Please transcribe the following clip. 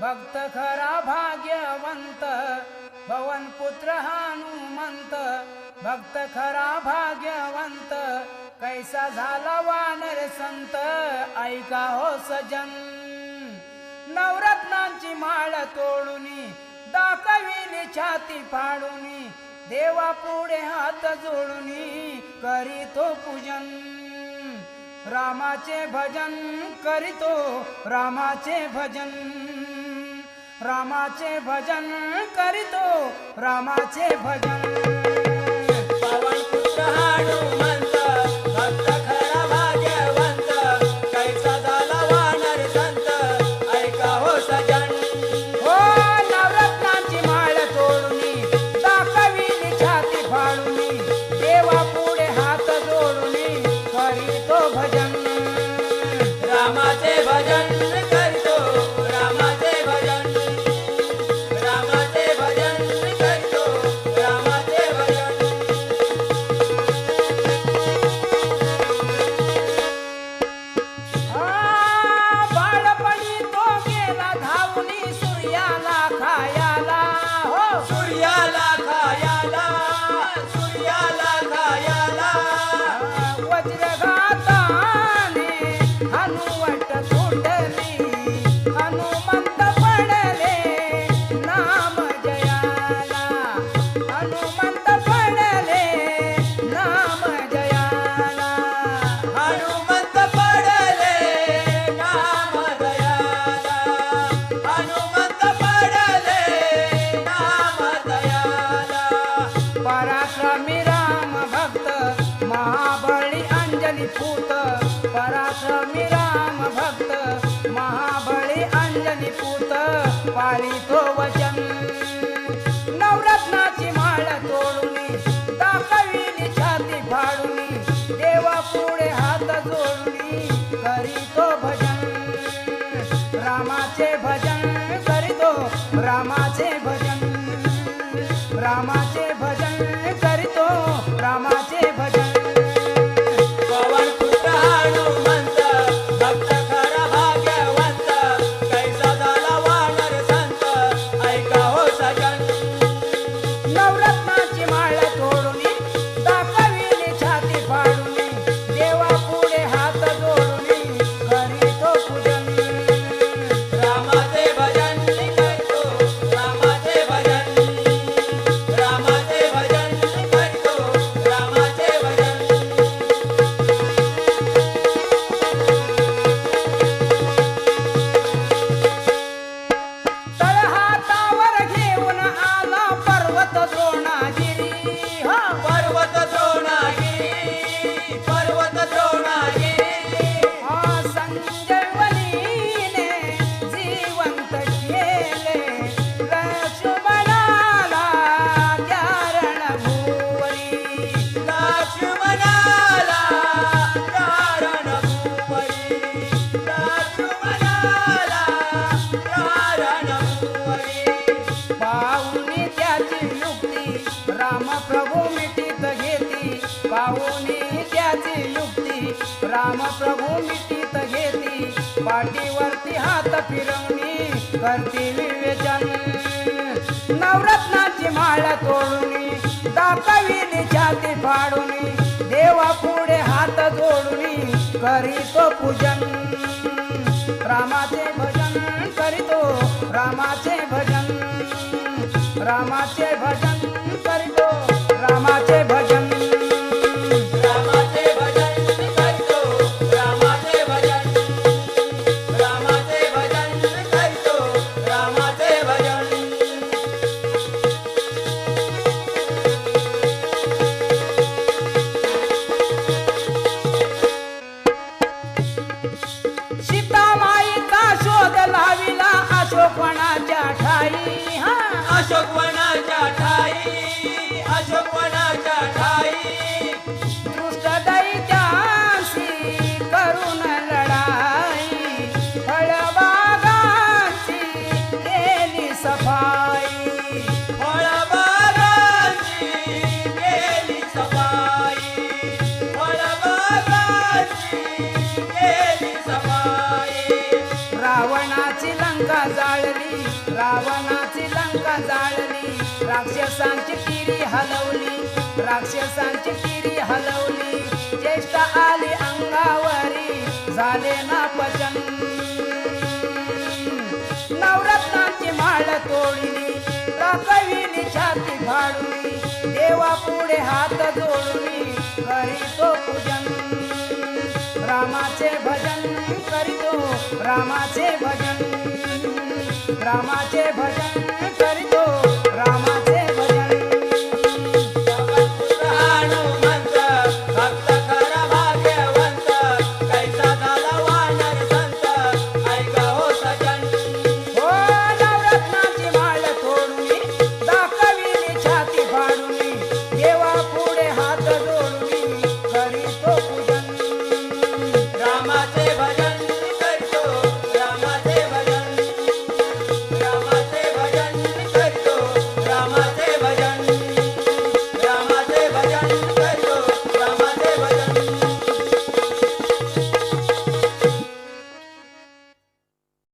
भक्त खरा भाग्यवंत भवन पुत्र हनुमंत. भक्त खरा भाग्यवंत कैसा झाला वानर संत? ऐका हो सजन. नवरत्नांची माळ तोडूनी दाखविली छाती फाडूनी देवा पुढे हात जोडूनी करीतो पूजन. रामाचे भजन करीतो रामाचे भजन. रामाचे भजन करीतो रामाचे भजन party 받아줘 घेती पाहुनी त्याची युक्ती. राम प्रभू मिटीत घेती. पाठीवरती हात फिरवणी करती विवेचन. नवरत्नाची माळ तोडून दाखविली छाती फाडूनी देवा पुढे हात जोडून करीतो पूजन. रामाचे भजन करीतो रामाचे भजन. रामाचे भजन अशोकवनाच्या ठाई हा. अशोकवनाच्या ठाई अशोकवनाच्या ठाई. लढाई फळबागाची केली सफाई. फळबागाची केली सफाई. फळबागाची केली सफाई. रावणाची लंका जाळली रावणाची लंका जाळली राक्षसांची तिरी हलवली राक्षसांची तिरी हलवली ज्येष्ठ आली अंगावरी झाले ना पचन. नवरत्नांची माळ तोडली कविनी छाती फाडली देवा पुढे हात जोडली करीतो पूजन. रामाचे भजन करीतो रामाचे भजन. रामाचे भजन करतो. रामा